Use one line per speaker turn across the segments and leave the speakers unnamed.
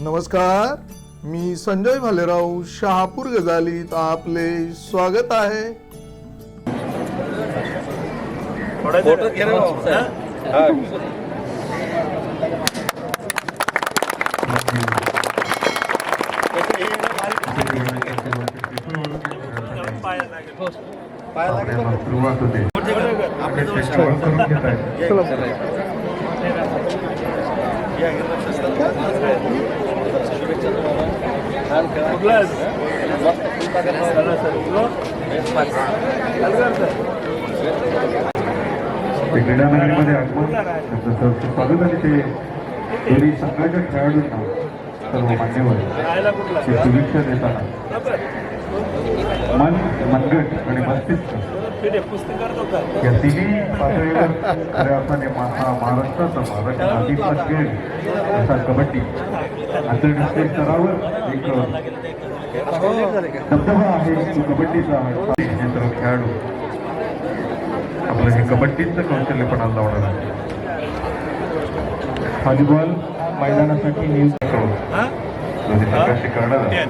नमस्कार मी संजय भालेराव शहापूर गजालीत आपले स्वागत आहे.
हा.
आपल्याला सुरुवात होते. त्याची ओळख क्रीडानगरीमध्ये आगमन त्यांचं सहर्ष स्वागत आणि ते दोन्ही संघाच्या खेळाडूंना सर्व मान्यवर शुभेच्छा देताना. मन मनगट आणि मस्तिष्क या तिन्ही पातळीवर खऱ्या अर्थाने महाराष्ट्राचा महाराष्ट्र आधीचा खेळ असा कबड्डी. आंतरराष्ट्रीय स्तरावर एक धबधबा आहे तो कबड्डीचा आहे. हे सर्व खेळाडू. आपलं हे कबड्डीचं कौशल्य पणाला लावणार आहे. व्हॉलीबॉल मैदानासाठी न्यूज करून दोन्ही करणार आहे.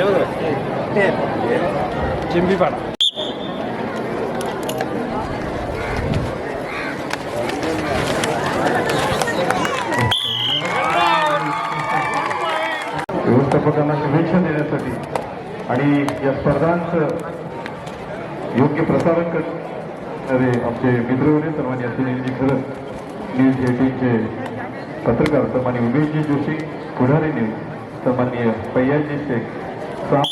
कोण बोलणार
व्यवस्थापकांना शुभेच्छा देण्यासाठी आणि या स्पर्धांचं योग्य प्रसारण करणारे आमचे मित्रवरे सर्वांनी सुनीलजी खरं न्यूज एटीनचे पत्रकार सन्मान्य उमेशजी जोशी पुढारी न्यूज सन्मान्य पय्याजी Shaikh from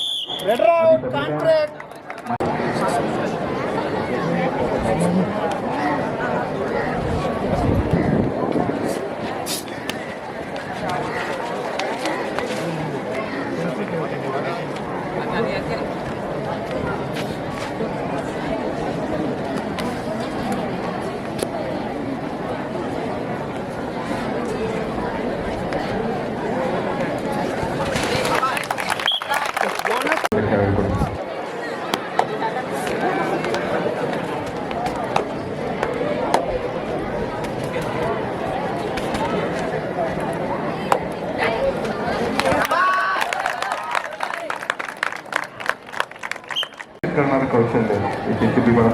Better contract. para corresponde y que te viva la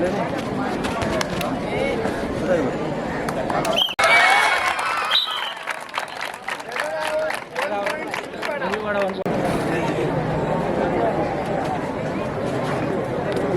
Gracias.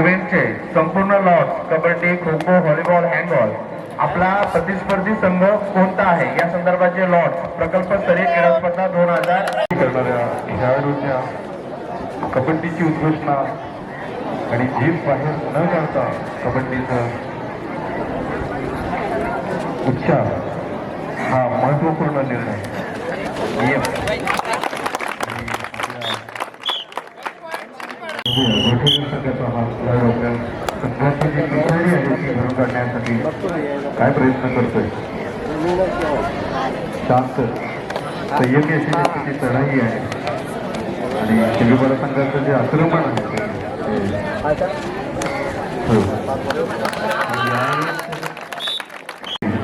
इव्हेंटचे संपूर्ण lots kabaddi kho kho volleyball handball आपला प्रतिस्पर्धी संघ कोणता आहे? या संदर्भाचे लॉट्स प्रकल्प स्तरीय क्रीडा स्पर्धा दोन हजार करणाऱ्या खेळाडूंच्या कबड्डीची उद्घोषणा आणि जीत बाहेर न काढता कबड्डीचा उच्चार हा महत्त्वपूर्ण निर्णय. नियम काय प्रयत्न करतोय? शांत. संयमी अशी त्याची चढाई आहे आणि शिवीपाडा संघाचं जे आक्रमण आहे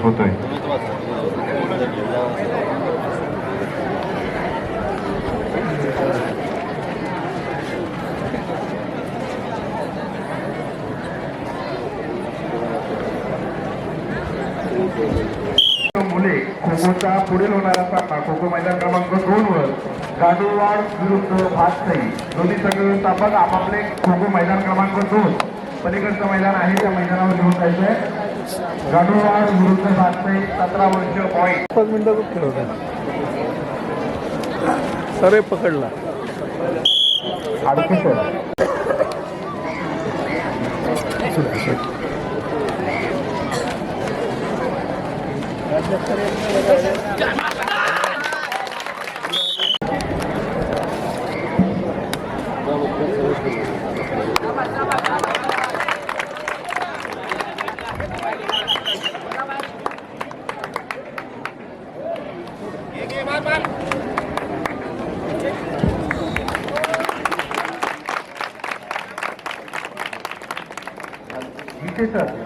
होतोय. मुले खो-खोचा पुढील होणारा सामना खो-खो मैदान क्रमांक दोन वर गाडोवाड विरुद्ध भातसाई दोन्ही संघ व्यवस्थापक आपापले खो-खो मैदान क्रमांक दोन. पलीकडचं मैदान आहे त्या मैदानावर घेऊन जायचंय. गाडोवाड विरुद्ध भातसाई सतरा वर्ष पॉईंट
पाच मिनिटाचा खेळ होता. सरे पकडला.
अडतीस आहे. इथे सर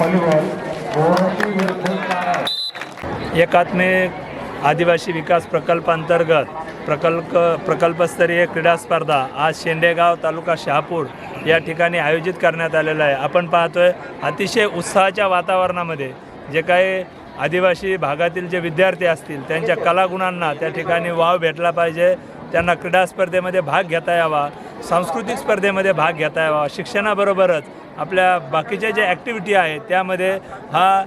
मुली
एकात्मिक आदिवासी विकास प्रकल्पांतर्गत प्रकल्प प्रकल्पस्तरीय क्रीडा स्पर्धा आज शेंडेगाव तालुका शहापूर या ठिकाणी आयोजित करण्यात आलेला आहे. आपण पाहतोय अतिशय उत्साहाच्या वातावरणामध्ये जे काही आदिवासी भागातील जे विद्यार्थी असतील त्यांच्या कलागुणांना त्या ठिकाणी वाव भेटला पाहिजे. त्यांना क्रीडा स्पर्धेमध्ये भाग घेता यावा सांस्कृतिक स्पर्धेमध्ये भाग घेता यावा शिक्षणाबरोबरच आपल्या बाकीच्या ज्या ॲक्टिव्हिटी आहेत त्यामध्ये हा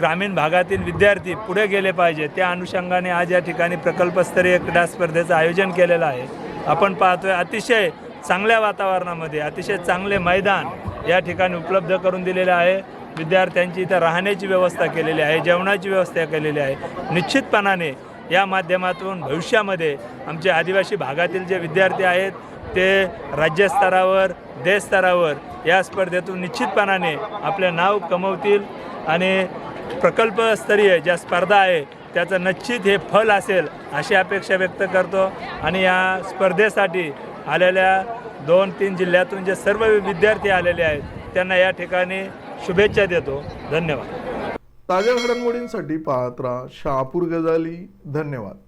ग्रामीण भागातील विद्यार्थी पुढे गेले पाहिजे. त्या अनुषंगाने आज या ठिकाणी प्रकल्पस्तरीय क्रीडा स्पर्धेचं आयोजन केलेलं आहे. आपण पाहतोय अतिशय चांगल्या वातावरणामध्ये अतिशय चांगले मैदान या ठिकाणी उपलब्ध करून दिलेले आहे. विद्यार्थ्यांची इथं राहण्याची व्यवस्था केलेली आहे जेवणाची व्यवस्था केलेली आहे. निश्चितपणाने या माध्यमातून भविष्यामध्ये आमचे आदिवासी भागातील जे विद्यार्थी आहेत ते राज्यस्तरावर देशस्तरावर या स्पर्धेतून निश्चितपणाने आपले नाव कमवतील आणि प्रकल्पस्तरीय ज्या स्पर्धा आहे त्याचं निश्चित हे फल असेल अशी अपेक्षा व्यक्त करतो. आणि या स्पर्धेसाठी आलेल्या दोन तीन जिल्ह्यातून जे सर्व विद्यार्थी आलेले आहेत त्यांना या ठिकाणी शुभेच्छा देतो. धन्यवाद.
ताज्या घडामोडींसाठी पाहत राहा शहापूर गजाली. धन्यवाद.